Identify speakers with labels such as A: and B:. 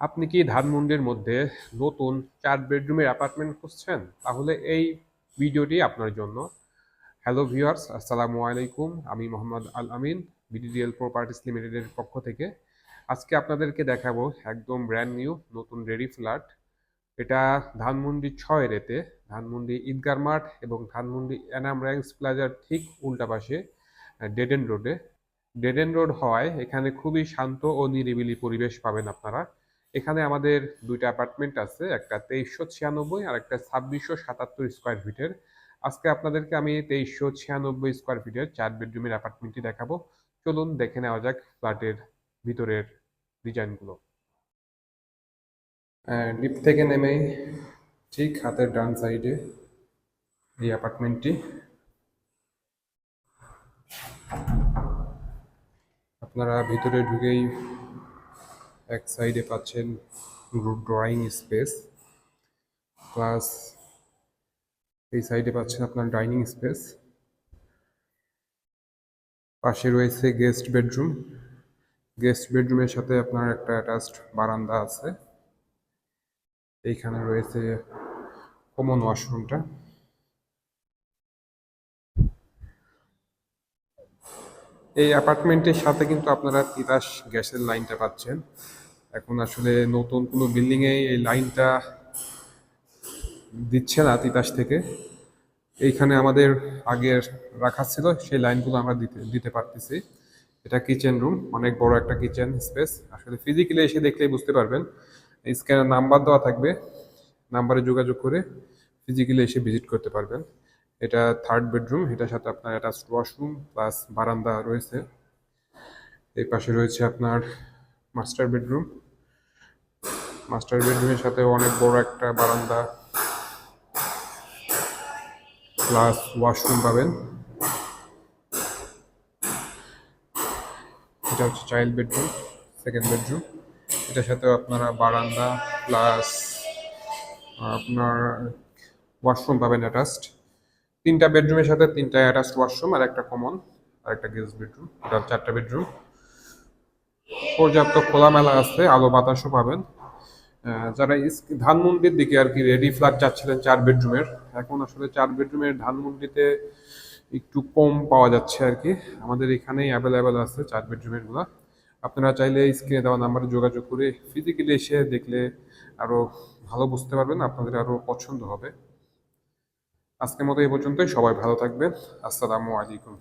A: আপনি কি ধানমন্ডির মধ্যে নতুন চার বেডরুমের অ্যাপার্টমেন্ট খুঁজছেন? তাহলে এই ভিডিওটি আপনার জন্য। হ্যালো ভিউয়ার্স, আসসালামু আলাইকুম। আমি মোহাম্মদ আল আমিন, বিডিডিএল প্রপার্টিস লিমিটেডের পক্ষ থেকে। আজকে আপনাদেরকে দেখাবো একদম ব্র্যান্ড নিউ নতুন রেডি ফ্ল্যাট এটা ধানমন্ডি ছয় রেতে, ধানমন্ডি ঈদগার মাঠ এবং ধানমন্ডি এনাম র্যাঙ্কস প্লাজার ঠিক উল্টা পাশে ডেডেন রোডে ডেডেন রোড হওয়ায় এখানে খুবই শান্ত ও নিরিবিলি পরিবেশ পাবেন আপনারা। এখানে আমাদের দুইটা অ্যাপার্টমেন্ট আছে, একটা তেইশশো ছিয়ানব্বই আর একটা ছাব্বিশশো সাতাত্তর স্কোয়ার ফিটের আজকে আপনাদেরকে আমি তেইশশো ছিয়ানব্বই স্কোয়ার ফিটের চার বেডরুমের অ্যাপার্টমেন্টটি দেখাবো। চলুন দেখে নেওয়া যাক ফ্ল্যাটের ভিতরের ডিজাইনগুলো। লিফট থেকে নেমে ঠিক হাতের ডান সাইডে এই অ্যাপার্টমেন্টটি। আপনারা ভিতরে ঢুকেই এক সাইডে পাচ্ছেন ড্রয়িং স্পেস প্লাস এই সাইডে পাচ্ছেন আপনার ডাইনিং স্পেস পাশে রয়েছে গেস্ট বেডরুম গেস্ট বেডরুমের সাথে আপনার একটা অ্যাটাচড বারান্দা আছে, এইখানে রয়েছে কমন ওয়াশরুমটা এই অ্যাপার্টমেন্টের সাথে কিন্তু আপনারা তিতাস গ্যাসের লাইনটা পাচ্ছেন। এখন আসলে নতুন কোনো বিল্ডিংয়ে এই লাইনটা দিচ্ছে না তিতাস থেকে। এইখানে আমাদের আগের রাখা ছিল, সেই লাইনগুলো আমরা দিতে দিতে পারতেছি। এটা কিচেন রুম অনেক বড় একটা কিচেন স্পেস আসলে ফিজিক্যালি এসে দেখলেই বুঝতে পারবেন। স্ক্যানের নাম্বার দেওয়া থাকবে নাম্বারে যোগাযোগ করে ফিজিক্যালি এসে ভিজিট করতে পারবেন। এটা থার্ড বেডরুম এটার সাথে আপনার একটা ওয়াশরুম প্লাস বারান্দা রয়েছে। এই পাশে রয়েছে আপনার মাস্টার বেডরুম মাস্টার বেডরুমের সাথে অনেক বড় একটা বারান্দা প্লাস ওয়াশরুম পাবেন। এটা হচ্ছে চাইল্ড বেডরুম সেকেন্ড বেডরুম এটার সাথে আপনারা বারান্দা প্লাস আপনার ওয়াশরুম পাবেন অ্যাটাচড তিনটা বেডরুমের সাথে তিনটা অ্যাটাচড ওয়াশরুম আর একটা কমন আর একটা গেস্ট বেডরুম এটা চারটা বেডরুম পর্যাপ্ত খোলামেলা আছে, আলো বাতাসও পাবেন। যারা ধানমন্ডির দিকে আর কি রেডি ফ্ল্যাট চাচ্ছিলেন চার বেডরুমের এখন আসলে চার বেডরুমের ধানমন্ডিতে একটু কম পাওয়া যাচ্ছে আর কি। আমাদের এখানেই অ্যাভেলেবেল আছে চার বেডরুমেরগুলা আপনারা চাইলে স্ক্রিনে দেওয়া নাম্বারে যোগাযোগ করে ফিজিক্যালি এসে দেখলে আরও ভালো বুঝতে পারবেন, আপনাদের আরও পছন্দ হবে। আজকের মতো এই পর্যন্তই। সবাই ভালো থাকবেন। আসসালামু আলাইকুম।